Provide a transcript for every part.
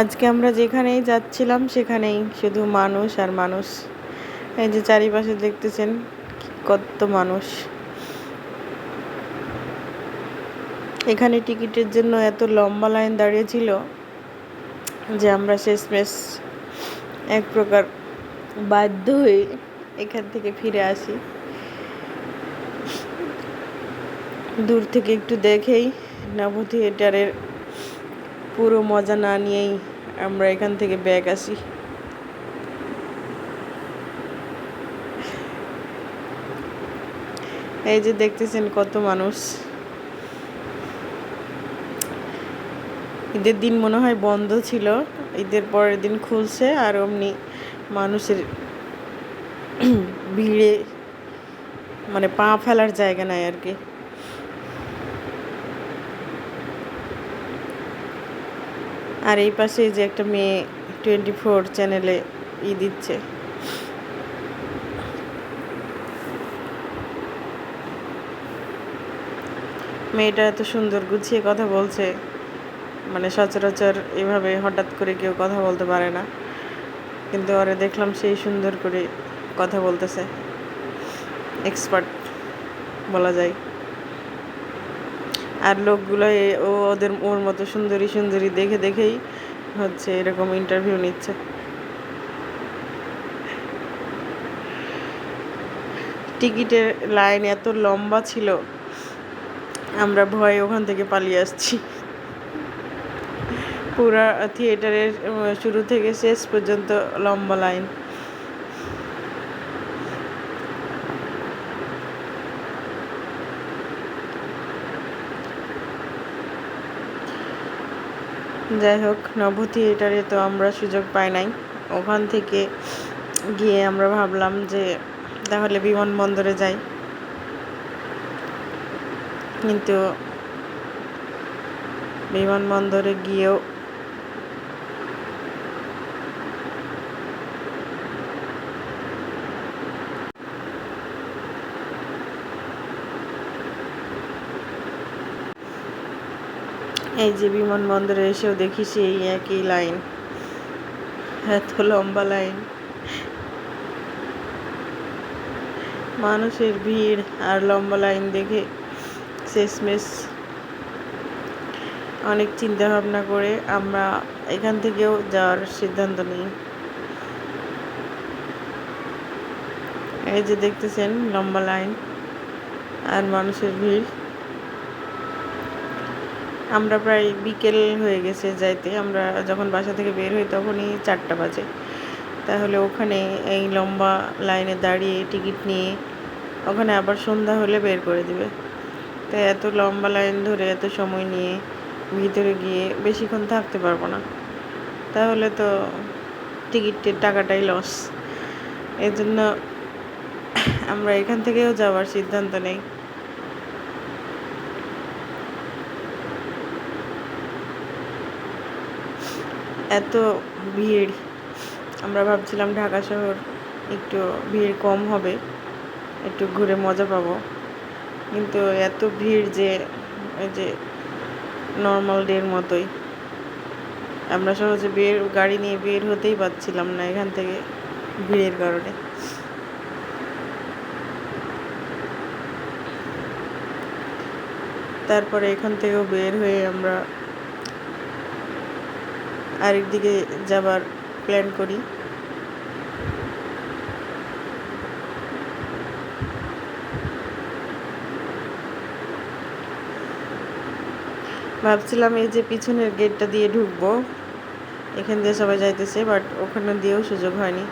আজকে আমরা যেখানেই যাচ্ছিলাম সেখানেই শুধু মানুষ আর মানুষ। এই যে চারিপাশে দেখতেছেন কত মানুষ। এখানে টিকিটের জন্য এত লম্বা লাইন দাঁড়িয়েছিল যে আমরা শেষমেশ এক প্রকার বাধ্য হয়ে এখান থেকে ফিরে আসি। দূর থেকে একটু দেখেই নব থিয়েটারের পুরো মজা না নিয়েই আমরা এখান থেকে ব্যাগ আসি। এই যে দেখতেছেন কত মানুষ। ঈদের দিন মনে হয় বন্ধ ছিল, ঈদের পরের দিন খুলছে, আর অমনি মানুষের ভিড়ে মানে পা ফেলার জায়গা নাই আর কি। আর এই পাশে যে একটা মেয়ে টোয়েন্টি ফোর চ্যানেলে ই দিচ্ছে। মেয়েটা এত সুন্দর গুছিয়ে কথা বলছে মানে সচরাচর এভাবে হঠাৎ করে কেউ কথা বলতে পারে না। কিন্তু ওরে দেখলাম সেই সুন্দর করে কথা বলতেছে। এক্সপার্ট বলা যায়। আর লোকগুলো ও ওদের, ওর মতো সুন্দরী সুন্দরী দেখে দেখেই হচ্ছে এরকম ইন্টারভিউ নিচ্ছে। টিকিটের লাইন এত লম্বা ছিল, আমরা ভয়ে ওখান থেকে পালিয়ে আসছি। পুরা থিয়েটারের শুরু থেকে শেষ পর্যন্ত লম্বা লাইন যাই হোক নব থিয়েটারে তো আমরা সুযোগ পাই নাই। ওখান থেকে গিয়ে আমরা ভাবলাম যে তাহলে বিমানবন্দরে যাই। কিন্তু বিমানবন্দরে গিয়েও এই যে বিমানবন্দরে এসেও দেখি সেই একই লাইন। এত লম্বা লাইন। মানুষের ভিড় আর লম্বা লাইন দেখে শেষমেশ অনেক চিন্তা ভাবনা করে আমরা এখান থেকেও যাওয়ার সিদ্ধান্ত নিই। এই যে দেখতেছেন লম্বা লাইন আর মানুষের ভিড়। আমরা প্রায় বিকেল হয়ে গেছে যাইতে। আমরা যখন বাসা থেকে বের হই তখনই চারটা বাজে। তাহলে ওখানে এই লম্বা লাইনে দাঁড়িয়ে টিকিট নিয়ে ওখানে আবার সন্ধ্যা হলে বের করে দিবে। তো এত লম্বা লাইন ধরে এত সময় নিয়ে ভিতরে গিয়ে বেশিক্ষণ থাকতে পারব না। তাহলে তো টিকিটের টাকাটাই লস এই জন্য আমরা এখান থেকেও যাওয়ার সিদ্ধান্ত নেই। এত ভিড়। আমরা ভাবছিলাম ঢাকা শহর একটু ভিড় কম হবে, একটু ঘুরে মজা পাবো। কিন্তু এত ভিড় যে, ওই যে নর্মাল ডের মতোই। আমরা সহজে বের, গাড়ি নিয়ে বের হতেই পারছিলাম না এখান থেকে ভিড়ের কারণে। তারপরে এখান থেকেও বের হয়ে আমরা আরেক দিকে যাবার প্ল্যান করি। ভাবছিলাম এই যে পিছনের গেটটা দিয়ে ঢুকবো। এখান দিয়ে সবাই যাইতেছে বাট ওখানে দিয়েও সুযোগ হয়নি।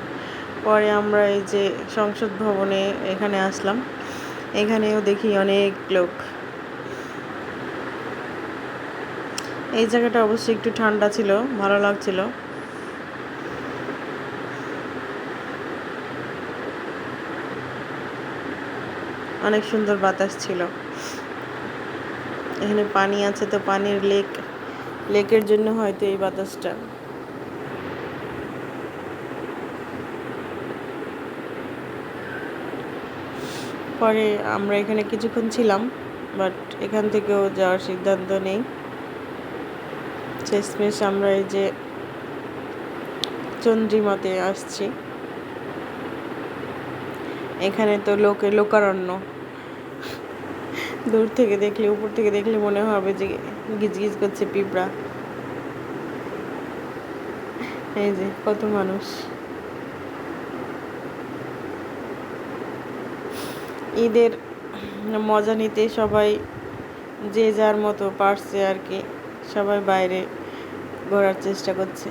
পরে আমরা এই যে সংসদ ভবনে এখানে আসলাম। এখানেও দেখি অনেক লোক। এই জায়গাটা অবশ্যই একটু ঠান্ডা ছিল, ভালো লাগছিল। অনেক সুন্দর বাতাস ছিল। এখানে পানি আছে তো পানির লেক, লেকের জন্য হয়তো এই বাতাসটা। পরে আমরা এখানে কিছুক্ষণ ছিলাম বাট এখান থেকেও যাওয়ার সিদ্ধান্ত নেই। শেষমেশ আমরা এই যে চন্দ্রিমাতে আসছি। এখানে তো লোকে লোকারণ্য। দূর থেকে দেখলে, উপর থেকে দেখলে মনে হবে যে গিজগিজ করছে পিঁপড়া। এই যে কত মানুষ। ঈদের মজা নিতে সবাই যে যার মতো পারছে আর কি। সবাই বাইরে ঘোরার চেষ্টা করছে।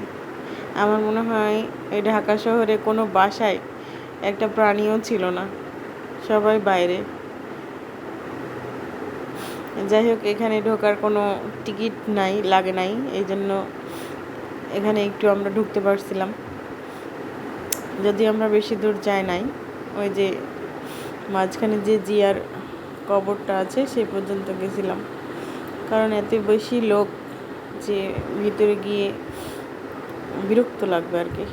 আমার মনে হয় এই ঢাকা শহরে কোনো বাসায় একটা প্রাণীও ছিল না। সবাই বাইরে। যাই হোক, এখানে ঢোকার কোনো টিকিট নাই, লাগে নাই। এই জন্য এখানে একটু আমরা ঢুকতে পারছিলাম। যদি আমরা বেশি দূর যাই নাই। ওই যে মাঝখানে যে জিয়ার কবরটা আছে সেই পর্যন্ত গেছিলাম। কারণ এত বেশি লোক যে ভিতরে গিয়ে বিরক্ত লাগবে আর কি।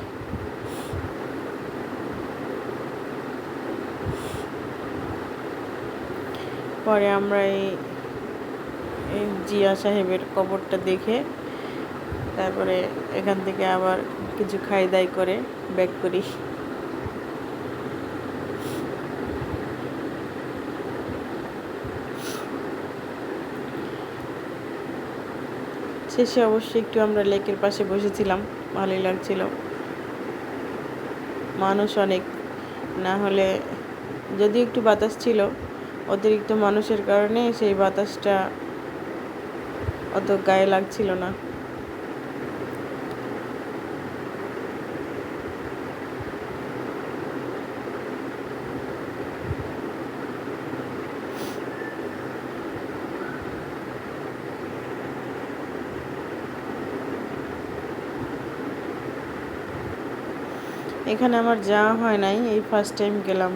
পরে আমরা এই জিয়া সাহেবের কবরটা দেখে তারপরে এখান থেকে আবার কিছু খাই দাই করে ব্যাক করি। শেষে অবশ্যই একটু আমরা লেকের পাশে বসেছিলাম। ভালোই লাগছিল। মানুষ অনেক। না হলে যদি একটু বাতাস ছিল, অতিরিক্ত মানুষের কারণে সেই বাতাসটা অত গায়ে লাগছিল না। এখানে আমার যাওয়া হয় নাই এই ফার্স্ট টাইম গেলাম।